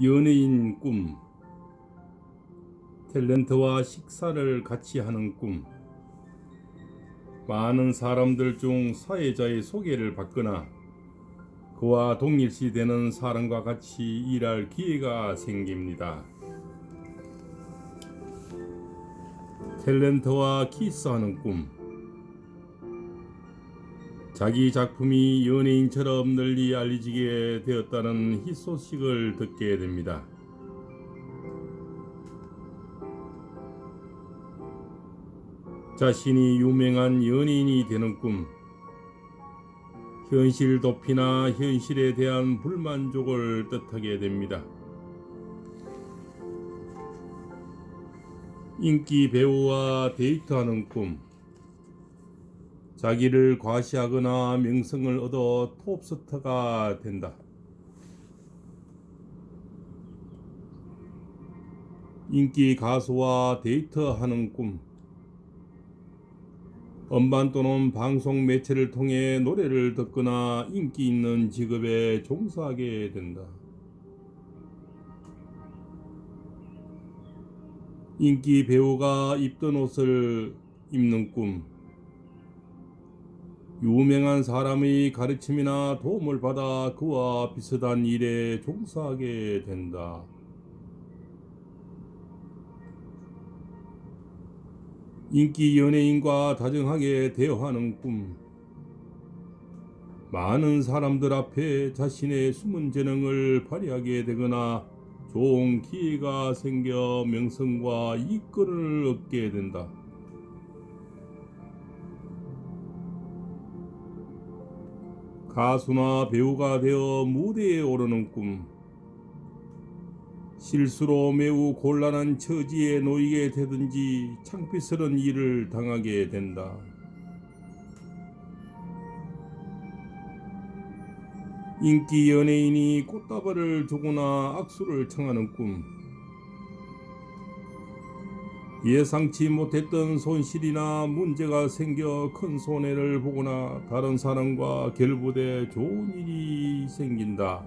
연예인 꿈 탤런트와 식사를 같이 하는 꿈 많은 사람들 중 사회자의 소개를 받거나 그와 동일시 되는 사람과 같이 일할 기회가 생깁니다. 탤런트와 키스하는 꿈 자기 작품이 연예인처럼 널리 알려지게 되었다는 희소식을 듣게 됩니다. 자신이 유명한 연예인이 되는 꿈, 현실 도피나 현실에 대한 불만족을 뜻하게 됩니다. 인기 배우와 데이트하는 꿈, 자기를 과시하거나 명성을 얻어 톱스타가 된다. 인기 가수와 데이트하는 꿈. 음반 또는 방송 매체를 통해 노래를 듣거나 인기 있는 직업에 종사하게 된다. 인기 배우가 입던 옷을 입는 꿈. 유명한 사람의 가르침이나 도움을 받아 그와 비슷한 일에 종사하게 된다. 인기 연예인과 다정하게 대화하는 꿈. 많은 사람들 앞에 자신의 숨은 재능을 발휘하게 되거나 좋은 기회가 생겨 명성과 이권을 얻게 된다. 가수나 배우가 되어 무대에 오르는 꿈. 실수로 매우 곤란한 처지에 놓이게 되든지 창피스런 일을 당하게 된다. 인기 연예인이 꽃다발을 주거나 악수를 청하는 꿈. 예상치 못했던 손실이나 문제가 생겨 큰 손해를 보거나 다른 사람과 결부돼 좋은 일이 생긴다.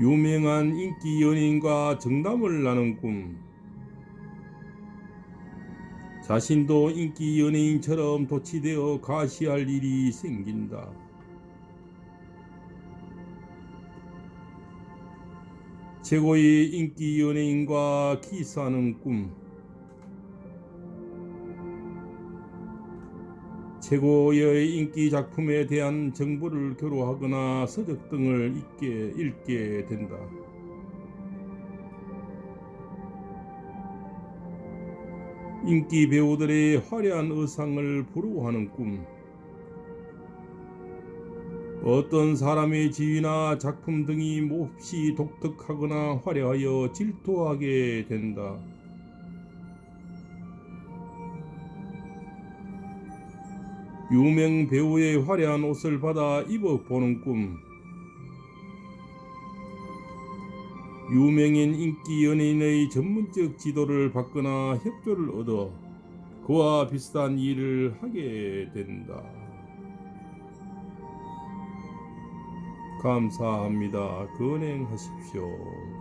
유명한 인기 연예인과 정담을 나눈 꿈. 자신도 인기 연예인처럼 도취되어 가시할 일이 생긴다. 최고의 인기 연예인과 키스하는 꿈. 최고의 인기 작품에 대한 정보를 교류하거나 서적 등을 읽게, 읽게 된다. 인기 배우들의 화려한 의상을 부러워하는 꿈. 어떤 사람의 지위나 작품 등이 몹시 독특하거나 화려하여 질투하게 된다. 유명 배우의 화려한 옷을 받아 입어보는 꿈. 유명인 인기 연예인의 전문적 지도를 받거나 협조를 얻어 그와 비슷한 일을 하게 된다. 감사합니다. 건행하십시오.